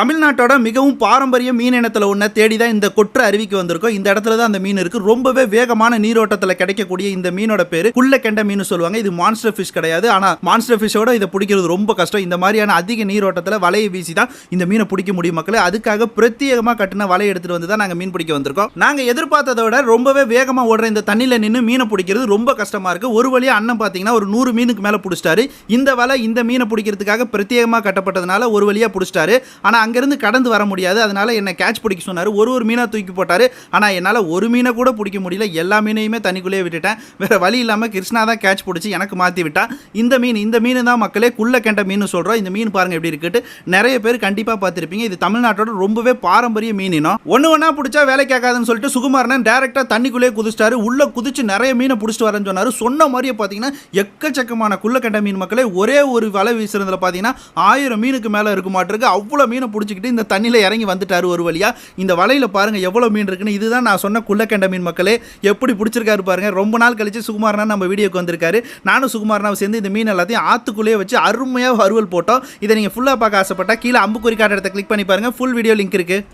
தமிழ்நாட்டோட மிகவும் பாரம்பரிய மீன் இனத்தில் ஒன்றை தேடி தான் இந்த கொற்று அருவிக்கு வந்திருக்கோம். இந்த இடத்துல தான் அந்த மீன் இருக்குது ரொம்பவே வேகமான நீரோட்டத்தில் கிடைக்கக்கூடிய இந்த மீனோட பேரு குள்ளக்கெண்ட மீன் சொல்லுவாங்க. இது மான்ஸ்டர் ஃபிஷ் கிடையாது. ஆனால் மான்ஸ்டர் ஃபிஷோட இதை பிடிக்கிறது ரொம்ப கஷ்டம். இந்த மாதிரியான அதிக நீரோட்டத்தில் வலையை வீசி தான் இந்த மீனை பிடிக்க முடியும் மக்களே. அதுக்காக பிரத்யேகமாக கட்டின வலையை எடுத்துட்டு வந்து தான் நாங்கள் மீன் பிடிக்க வந்திருக்கோம். நாங்கள் எதிர்பார்த்ததை விட ரொம்பவே வேகமாக ஓடுற இந்த தண்ணியில் நின்று மீனை பிடிக்கிறது ரொம்ப கஷ்டமாக இருக்குது ஒரு வழியாக அண்ணன் பார்த்தீங்கன்னா ஒரு நூறு மீனுக்கு மேலே பிடிச்சிட்டாரு. இந்த வலை இந்த மீனை பிடிக்கிறதுக்காக பிரத்யேகமாக கட்டப்பட்டதுனால ஒரு வழியாக பிடிச்சிட்டாரு. ஆனால் அங்கேருந்து கடந்து வர முடியாது. அதனால் என்னை கேட்ச் பிடிக்க சொன்னார். ஒரு ஒரு மீனாக தூக்கி போட்டார். ஆனால் என்னால் ஒரு மீனை கூட பிடிக்க முடியல. எல்லா மீனையுமே தண்ணிக்குள்ளேயே விட்டுட்டேன். வேறு வழி இல்லாமல் கிருஷ்ணா தான் கேட்ச் பிடிச்சி எனக்கு மாற்றி விட்டான் இந்த மீன் இந்த மீன் தான் மக்களே குள்ள கெண்ட மீன் சொல்கிறோம் இந்த மீன் பாருங்கள் எப்படி இருக்குட்டு நிறைய பேர் கண்டிப்பாக பார்த்துருப்பீங்க. இது தமிழ்நாட்டோட ரொம்பவே பாரம்பரிய மீன் இனம். ஒன்று ஒன்றா பிடிச்சா வேலை கேட்காதுன்னு சொல்லிட்டு சுகுமாரன் டேரெக்டாக தண்ணிக்குள்ளேயே குதிச்சிட்டாரு. உள்ளே குதிச்சு நிறைய மீனை பிடிச்சிட்டு வரேன்னு சொன்னார். சொன்ன மாதிரியே பார்த்தீங்கன்னா எக்கச்சக்கமான குள்ளக்கெண்ட மீன் மக்களே ஒரே ஒரு வலை வீசுறதுல பார்த்தீங்கன்னா ஆயிரம் மீனுக்கு மேலே இருக்க மாட்டிருக்கு அவ்வளோ மீனை பிடிச்சிக்கிட்டு இந்த தண்ணியில் இறங்கி வந்துட்டார் ஒரு வழியா. இந்த வலையில் பாருங்கள் எவ்வளோ மீன் இருக்குன்னு. இதுதான் நான் சொன்ன குள்ளக்கண்ட மீன் மக்களே. எப்படி பிடிச்சிருக்காரு பாருங்க. ரொம்ப நாள் கழித்து சுகுமாரனா நம்ம வீடியோக்கு வந்திருக்காரு. நானும் சுகுமாரனாவை சேர்ந்து இந்த மீன் எல்லாத்தையும் ஆற்றுக்குள்ளேயே வச்சு அருமையாக அருவல் போட்டோம். இதை நீங்கள் ஃபுல்லாக பார்க்க ஆசைப்பட்டால் கீழே அம்புக்குறி காட்ட இடத்த கிளிக் பண்ணி பாருங்க. ஃபுல் வீடியோ லிங்க் இருக்குது